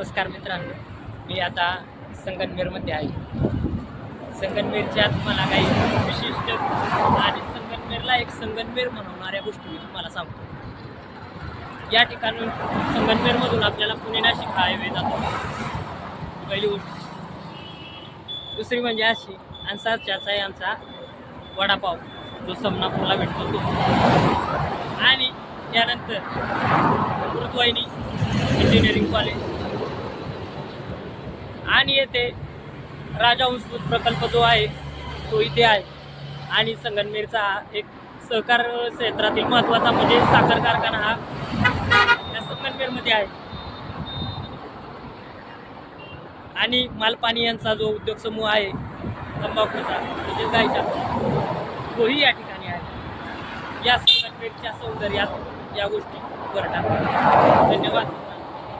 नमस्कार मित्रांनो मी आता संगनमेरमध्ये आहे. संगनमेरच्या मला काही विशिष्ट आणि संगनमेरला एक संगनमेर म्हणवणाऱ्या गोष्टी मी तुम्हाला सांगतो. या ठिकाणून संगनमेरमधून आपल्याला पुणे नाशिक हायवे जातो. पहिली गोष्ट. दुसरी म्हणजे अशी अन्सारच्याचा आहे आमचा वडापाव जो समनापूरला भेटतो तो. आणि त्यानंतर गुरुद्वाहिनी इंजिनिअरिंग कॉलेज आणि येथे राजावंश प्रकल्प जो आहे तो इथे आहे. आणि संगनमेरचा हा एक सहकार क्षेत्रातील महत्त्वाचा म्हणजे साखर कारखाना हा या संगनमेरमध्ये आहे. आणि मालपाणी यांचा जो उद्योग समूह आहे तंबाखूचा म्हणजे गायच्या तोही या ठिकाणी आहे. या संगनमेरच्या सौंदर्यात या गोष्टी भर टाकतात धन्यवाद.